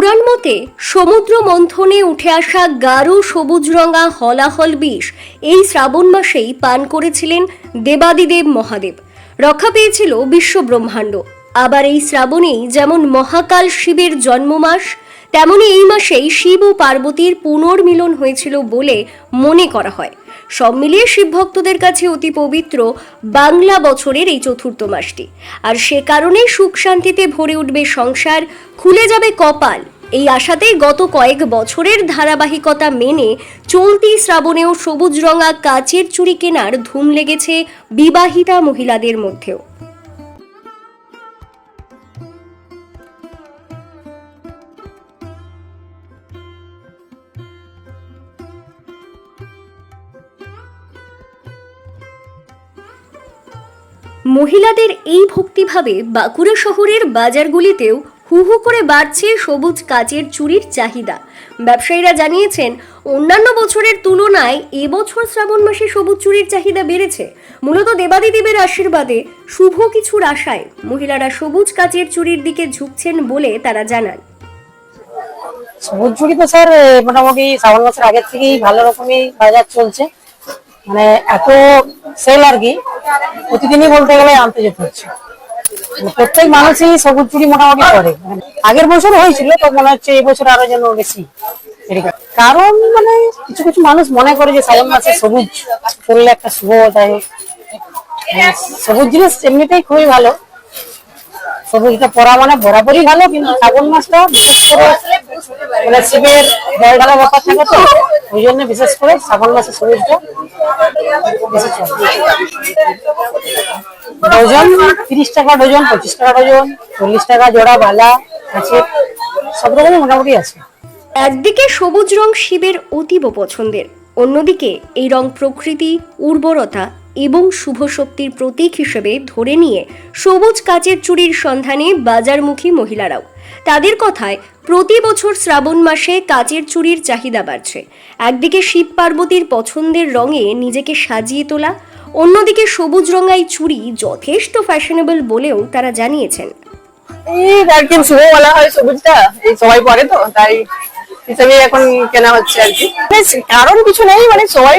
পুরাণ মতে সমুদ্র মন্থনে উঠে আসা গাঢ় সবুজ রঙা হলাহল বিষ এই শ্রাবণ মাসেই পান করেছিলেন দেবাদিদেব মহাদেব। রক্ষা পেয়েছিল বিশ্ব ব্রহ্মাণ্ড আবার এই শ্রাবণেই যেমন মহাকাল শিবের জন্মমাস, তেমনি এই মাসেই শিব ও পার্বতীর পুনর্মিলন হয়েছিল বলে মনে করা হয়। সব মিলিয়ে শিব ভক্তদের কাছে অতি পবিত্র বাংলা বছরের এই চতুর্থ মাসটি। আর সে কারণে সুখ শান্তিতে ভরে উঠবে সংসার, খুলে যাবে কপাল। এই আশাতেই গত কয়েক বছরের ধারাবাহিকতা মেনে চলতি শ্রাবণেও সবুজ রঙা কাচের চুরি কেনার ধুম লেগেছে বিবাহিতা মহিলাদের মধ্যেও। মহিলাদের এই ভক্তিভাবে বাঁকুড়া শহরের বাজারগুলিতেও হু হু করে বাড়ছে সবুজ কাচের চুরির চাহিদা। ব্যবসায়ীরা জানিয়েছেন, অন্যান্য বছরের তুলনায় এবছর শ্রাবণ মাসে সবুজ চুরির চাহিদা বেড়েছে। মূলত দেবাদিদেবের আশীর্বাদে শুভ কিছুর আশায় মহিলারা সবুজ কাচের চুরির দিকে ঝুঁকছেন বলে তারা জানান। সবুজ চুরি তো স্যার মোটামুটি শ্রাবণ মাসের আগের থেকেই ভালো রকমই বাজার চলছে। মানে এত সেল আর কি প্রতিদিনই বলতে গেলে আনতে যেতে হচ্ছে। মানে প্রত্যেক মানুষই সবুজ চুরি মোটামুটি করে। মানে আগের বছর হয়েছিল, তো মনে হচ্ছে এই বছর আরও যেন বেশি কারণ মানে কিছু কিছু মানুষ মনে করে যে শ্রাবণ মাসে সবুজ করলে একটা শুভ তাই মানে সবুজ জিনিস এমনিতেই খুবই ভালো। সবুজটা পরা মানে বরাবরই ভালো, কিন্তু শ্রাবণ মাসটা বিশেষ করে মানে শিবের জল ঢালা ব্যাপার থাকে তো ওই জন্য বিশেষ করে শ্রাবণ মাসে সবুজটা। ডজন? তিরিশ টাকা ডজন, পঁচিশ টাকা ডজন, চল্লিশ টাকা জোড়া, বালা, আছে। সব রকমই মোটামুটি আছে। একদিকে সবুজ রং শিবের অতীব পছন্দের, অন্যদিকে এই রং প্রকৃতি, উর্বরতা এবং শুভ শক্তির প্রতীক হিসেবে ধরে নিয়ে সবুজ কাচের চুরির সন্ধানে বাজারমুখী মহিলারাও। তাদের কথায় প্রতি বছর শ্রাবণ মাসে কাচের চুরির চাহিদা বাড়ছে। একদিকে শিব পার্বতীর পছন্দের রঙে নিজেকে সাজিয়ে তোলা, অন্যদিকে সবুজ রঙাই চুড়ি যথেষ্ট ফ্যাশনেবল বলেও তারা জানিয়েছেন। কি শুভ বলা হয় সবুজটা সবাই পরে তো, তাই হিসাবে এখন কেনা হচ্ছে আর কি। মানে কারণ কিছু নেই মানে সবাই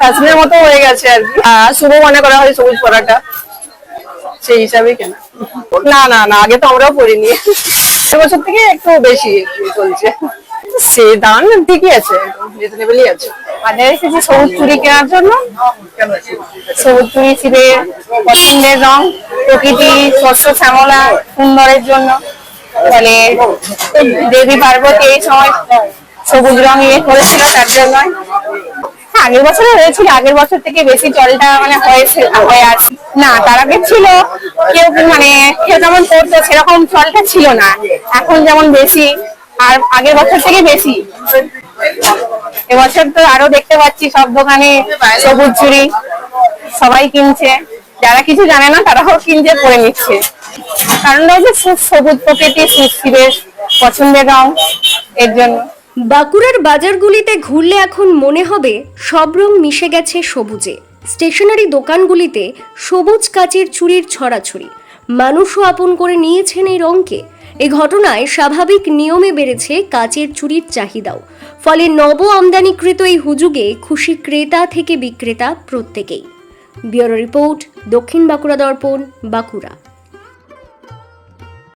ফ্যাশনের মতো হয়ে গেছে আর কি। শুভ মনে করা হয় সবুজ পরাটা। সেই হিসাবে কেনা। না না না, আগে তো আমরাও পড়িনি বছর থেকে একটু বেশি চলছে। সে দাম ঠিকই আছে রিজনেবলই আছে। সবুজ চুরি কেনার জন্য। সবুজ চুরি পছন্দের রং শস্য শ্যামলা, সুন্দরের জন্য। মানে দেবী পার্বতী এই সময় সবুজ রং ইয়ে করেছিল, তার জন্য আগের বছরে হয়েছিল, আগের বছর থেকে বেশি জলটা মানে হয়েছে, হয়ে আছে। না, তার আগে ছিল, কেউ মানে কেউ যেমন করতো, সেরকম জলটা ছিল না। এখন যেমন বেশি, আর আগের বছর থেকে বেশি। এবছর তো আরও দেখতে পাচ্ছি, সব দোকানে সবুজ চুড়ি সবাই কিনছে। যারা কিছু জানে না, তারাও কিনছে পরে নিচ্ছে। কারণ হচ্ছে সবুজ প্রকৃতি শিবের পছন্দের রং, এর জন্য। বাঁকুড়ার বাজারগুলিতে ঘুরলে এখন মনে হবে সব রং মিশে গেছে সবুজে। স্টেশনারি দোকানগুলিতে সবুজ কাচের চুরির ছড়াছড়ি। মানুষও আপন করে নিয়েছেন এই রঙকে এ ঘটনায় স্বাভাবিক নিয়মে বেড়েছে কাচের চুরির চাহিদাও। ফলে নব আমদানিকৃত এই হুজুগে খুশি ক্রেতা থেকে বিক্রেতা প্রত্যেকেই। ব্যুরো রিপোর্ট দক্ষিণ বাঁকুড়া দর্পণ, বাঁকুড়া।